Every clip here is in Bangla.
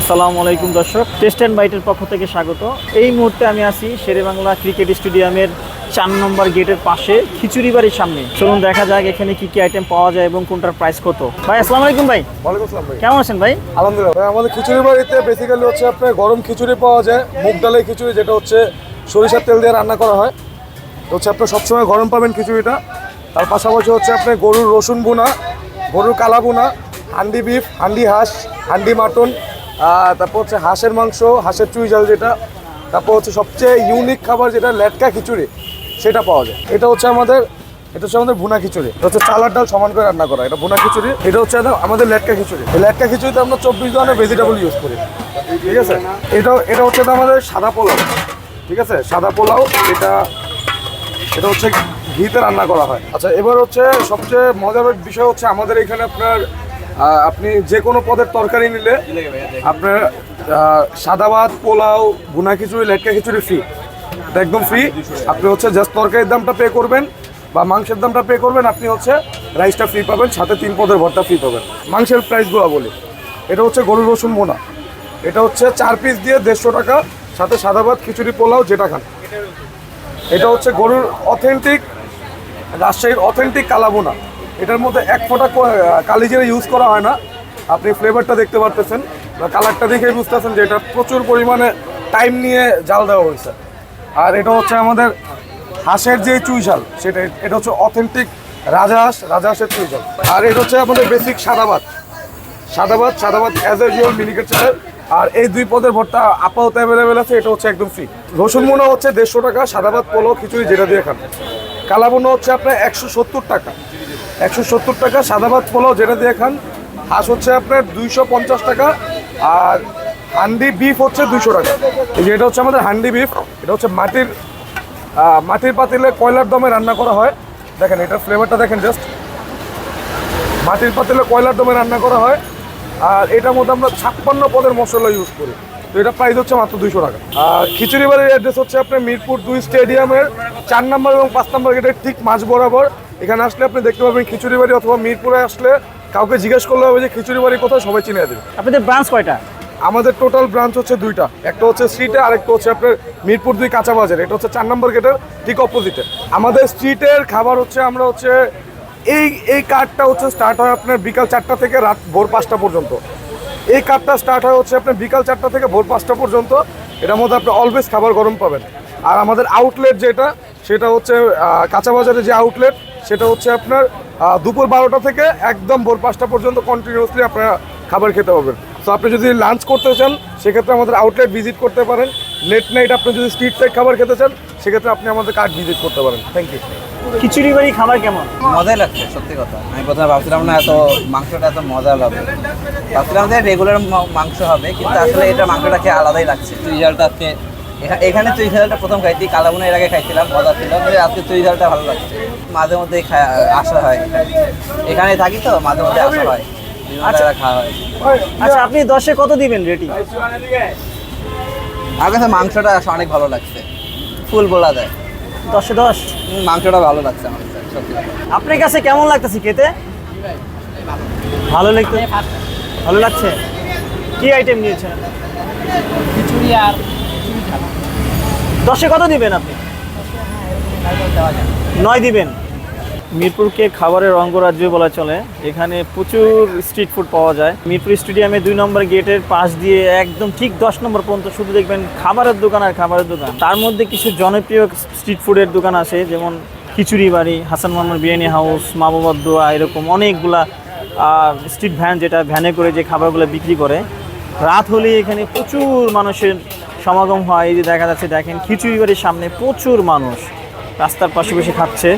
আসসালামু আলাইকুম দর্শক। টেস্ট অ্যান্ড বাইটের পক্ষ থেকে স্বাগত। এই মুহূর্তে আমি আছি শেরেবাংলা ক্রিকেট স্টেডিয়ামের চার নম্বর গেটের পাশে খিচুড়ি বাড়ির সামনে। চলুন দেখা যাক এখানে কি কি আইটেম পাওয়া যায় এবং কোনটার প্রাইস কত। ভাই আসসালামু আলাইকুম ভাই। ওয়ালাইকুম আসসালাম ভাই। কেমন আছেন ভাই? আলহামদুলিল্লাহ। আমাদের খিচুড়ি বাড়িতে বেসিক্যালি হচ্ছে আপনার গরম খিচুড়ি পাওয়া যায় মুগ ডালের খিচুড়ি যেটা হচ্ছে সরিষার তেল দিয়ে রান্না করা হয়। তো হচ্ছে আপনার সবসময় গরম পাবেন খিচুড়িটা। তার পাশাপাশি হচ্ছে আপনার গরুর রসুন বোনা গরুর কালা বোনা হান্ডি বিফ হান্ডি হাঁস হান্ডি মাটন তারপর হচ্ছে হাঁসের মাংস, হাঁসের চুই জাল যেটা, তারপর হচ্ছে সবচেয়ে ইউনিক খাবার যেটা লেটকা খিচুড়ি, সেটা পাওয়া যায়। এটা হচ্ছে আমাদের, এটা হচ্ছে আমাদের ভুনা খিচুড়ি। এটা হচ্ছে চালার ডাল সমান করে রান্না করা, এটা ভুনা খিচুড়ি, এটা হচ্ছে আমাদের- লেটকা খিচুড়ি। এই লেটকা খিচুড়িতে আমরা চব্বিশ ধরনের ভেজিটেবল ইউজ করি। ঠিক আছে? এটা এটা হচ্ছে আমাদের সাদা পোলাও। ঠিক আছে? সাদা পোলাও, এটা এটা হচ্ছে ঘিতে রান্না করা হয়। আচ্ছা এবার হচ্ছে সবচেয়ে মজার বিষয় হচ্ছে আমাদের এখানে আপনার আপনি যে কোনো পদের তরকারি নিলে আপনার সাদা ভাত, পোলাও, ভুনা খিচুড়ি, লেটকা খিচুড়ি ফ্রি একদম ফ্রি আপনি হচ্ছে জাস্ট তরকারির দামটা পে করবেন বা মাংসের দামটা পে করবেন, আপনি হচ্ছে রাইসটা ফ্রি পাবেন, সাথে তিন পদের ভরটা ফ্রি পাবেন। মাংসের প্রাইসগুলো বলি। এটা হচ্ছে গরুর রসুন বোনা এটা হচ্ছে চার পিস দিয়ে দেড়শো টাকা, সাথে সাদা ভাত, খিচুড়ি, পোলাও, যেটা খান। এটা হচ্ছে গরুর অথেন্টিক রাজশাহীর অথেন্টিক কালাবোনা এটার মধ্যে এক ফোঁটা কালিজিরা ইউজ করা হয় না। আপনি ফ্লেভারটা দেখতে পারতেছেন। বা কালারটা দেখেই বুঝতেছেন যে এটা প্রচুর পরিমাণে টাইম নিয়ে জাল দেওয়া হয়েছে। আর এটা হচ্ছে আমাদের হাঁসের যে চুই ঝাল, সেটা এটা হচ্ছে অথেন্টিক রাজহাঁস রাজহাঁসের চুই ঝাল। আর এটা হচ্ছে আমাদের বেসিক সাদা ভাত। সাদা ভাত সাদা ভাত অ্যাজ ইউর মিনিকেট চালের আর এই দুই পদের ভর্তা আপাতত অ্যাভেলেবেল আছে, এটা হচ্ছে একদম ফ্রি রসুন মোনা হচ্ছে দেড়শো টাকা, সাদা ভাত পোলো খিচুড়ি যেটা দিয়ে খান। কালাবোনা হচ্ছে আপনার একশো সত্তর টাকা। একশো সত্তর টাকা সাদা ভাত পোলাও যেটা দিয়ে খান, হাঁস হচ্ছে আপনার দুইশো পঞ্চাশ টাকা আর হান্ডি বিফ হচ্ছে দুইশো টাকা। এই যে এটা হচ্ছে আমাদের হান্ডি বিফ, এটা হচ্ছে মাটির মাটির পাতিলে কয়লার দমে রান্না করা হয়। দেখেন, এটার ফ্লেভারটা দেখেন জাস্ট মাটির পাতিলে কয়লার দমে রান্না করা হয়। আর এটার মধ্যে আমরা ছাপ্পান্ন পদের মশলা ইউজ করি। তো এটা প্রাইস হচ্ছে মাত্র দুইশো টাকা। আর খিচুড়ি বাড়ির অ্যাড্রেস হচ্ছে আপনার মিরপুর দুই স্টেডিয়ামের চার নম্বর এবং পাঁচ নম্বর গেটের ঠিক মাঝ বরাবর। এখানে আসলে আপনি দেখতে পাবেন খিচুড়ি বাড়ি অথবা মিরপুরে আসলে কাউকে জিজ্ঞেস করলে হবে যে খিচুড়ি বাড়ি কোথায় সবাই চিনে দেবে। আপনাদের ব্রাঞ্চ কয়টা? আমাদের টোটাল ব্রাঞ্চ হচ্ছে দুইটা। একটা হচ্ছে স্ট্রিটে আর একটা হচ্ছে আপনার মিরপুর দুই কাঁচা বাজার। এটা হচ্ছে চার নম্বর গেটের ঠিক অপোজিটে আমাদের স্ট্রিটের খাবার হচ্ছে আমরা হচ্ছে এই এই কার্ডটা হচ্ছে স্টার্ট হয় আপনার বিকাল চারটা থেকে রাত ভোর পাঁচটা পর্যন্ত। এই কার্ডটা স্টার্ট হয় হচ্ছে আপনার বিকাল চারটা থেকে ভোর পাঁচটা পর্যন্ত। এটার মধ্যে আপনি অলওয়েজ খাবার গরম পাবেন। আর আমাদের আউটলেট যেটা, সেটা হচ্ছে কাঁচাবাজারে কাঁচা বাজারে যে আউটলেট সেটা হচ্ছে আপনার দুপুর বারোটা থেকে একদম ভোর পাঁচটা পর্যন্ত কন্টিনিউসলি আপনারা খাবার খেতে পাবেন। তো আপনি যদি লাঞ্চ করতে চান, সেক্ষেত্রে আমাদের আউটলেট ভিজিট করতে পারেন। লেট নাইট আপনি যদি স্ট্রিট সাইড খাবার খেতে চান সেক্ষেত্রে আপনি আমাদের কার্ড ভিজিট করতে পারেন। থ্যাংক ইউ খিচুড়ি বাড়ি খাবার কেমন? মজাই লাগছে সত্যি কথা। আমি প্রথমে ভাবছিলাম না এত মাংসটা এত মজা হবে ভাবছিলাম যে রেগুলার মাংস হবে কিন্তু আসলে এটা মাংসটা খেয়ে আলাদাই লাগছে। তুই ঝালটা আজকে এখা- এখানে তুই ঝালটা প্রথম খাইছি কালাবুনা এর আগে খাইছিলাম মজা ছিল কিন্তু আজকে চুই ঝালটা ভালো লাগছে। মাঝে মধ্যেই আসা হয়। এখানে থাকি তো মাঝে মধ্যে আসা হয়। জায়গায় খাওয়া হয়। আচ্ছা আপনি দশে কত দিবেন রেটিং আমার কাছে মাংসটা অনেক ভালো লাগছে। ফুল বলা যায়। দশে দশ? মাংসটা ভালো লাগছে আমার কাছে সত্যি আপনার কাছে কেমন লাগতেছে খেতে? ভালো লাগছে? ভালো লাগছে? কি আইটেম নিয়েছেন? খিচুড়ি আর দশে কত দিবেন আপনি? নয় দিবেন? মিরপুরকে খাবারের অঙ্গরাজ্য বলা চলে। এখানে প্রচুর স্ট্রিট ফুড পাওয়া যায়। মিরপুর স্টেডিয়ামে দুই নম্বর গেটের পাশ দিয়ে একদম ঠিক দশ নম্বর পর্যন্ত শুধু দেখবেন খাবারের দোকান আর খাবারের দোকান। তার মধ্যে কিছু জনপ্রিয় স্ট্রিট ফুডের দোকান আছে, যেমন খিচুড়ি বাড়ি, হাসান মোহাম্মদ বিরিয়ানি হাউস মা দোয়া, এরকম অনেকগুলা স্ট্রিট ভ্যান যেটা ভ্যানে করে যে খাবারগুলো বিক্রি করে। রাত হলে এখানে প্রচুর মানুষের সমাগম হয়। এই যে দেখা যাচ্ছে, দেখেন খিচুড়ি বাড়ির সামনে প্রচুর মানুষ। রাস্তার পাশে বসে খাচ্ছে।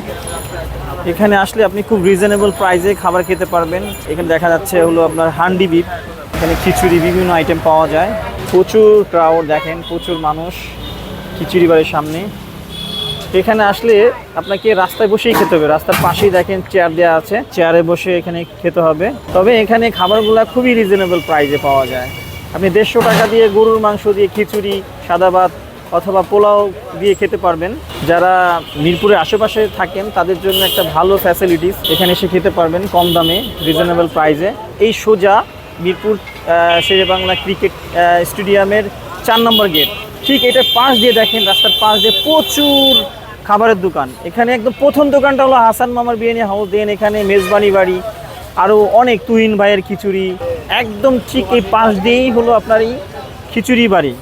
এখানে আসলে আপনি খুব রিজনেবল প্রাইসে খাবার খেতে পারবেন। এখানে দেখা যাচ্ছে হলো আপনার হান্ডি বিপ এখানে খিচুড়ি, বিভিন্ন আইটেম পাওয়া যায়। প্রচুর ক্রাউড দেখেন, প্রচুর মানুষ খিচুড়ি বাড়ির সামনে। এখানে আসলে আপনাকে রাস্তায় বসেই খেতে হবে। রাস্তার পাশেই দেখেন চেয়ার দেওয়া আছে। চেয়ারে বসে এখানে খেতে হবে। তবে এখানে খাবারগুলো খুবই রিজনেবল প্রাইসে পাওয়া যায়। আপনি দেড়শো টাকা দিয়ে গরুর মাংস দিয়ে খিচুড়ি, সাদা ভাত অথবা পোলাও দিয়ে খেতে পারবেন। যারা মিরপুরের আশেপাশে থাকেন, তাদের জন্য একটা ভালো ফ্যাসিলিটিস এখানে এসে খেতে পারবেন কম দামে রিজনেবল প্রাইসে এই সোজা মিরপুর শেরে বাংলা ক্রিকেট স্টেডিয়ামের চার নম্বর গেট ঠিক এটার পাশ দিয়ে দেখেন, রাস্তার পাশ দিয়ে প্রচুর খাবারের দোকান। এখানে একদম প্রথম দোকানটা হলো হাসান মামার বিরিয়ানি হাউস দেন এখানে মেজবানি বাড়ি আরও অনেক তুহিন ভাইয়ের খিচুড়ি। একদম ঠিক এই পাশ দিয়েই হলো আপনার এই খিচুড়ি বাড়ি।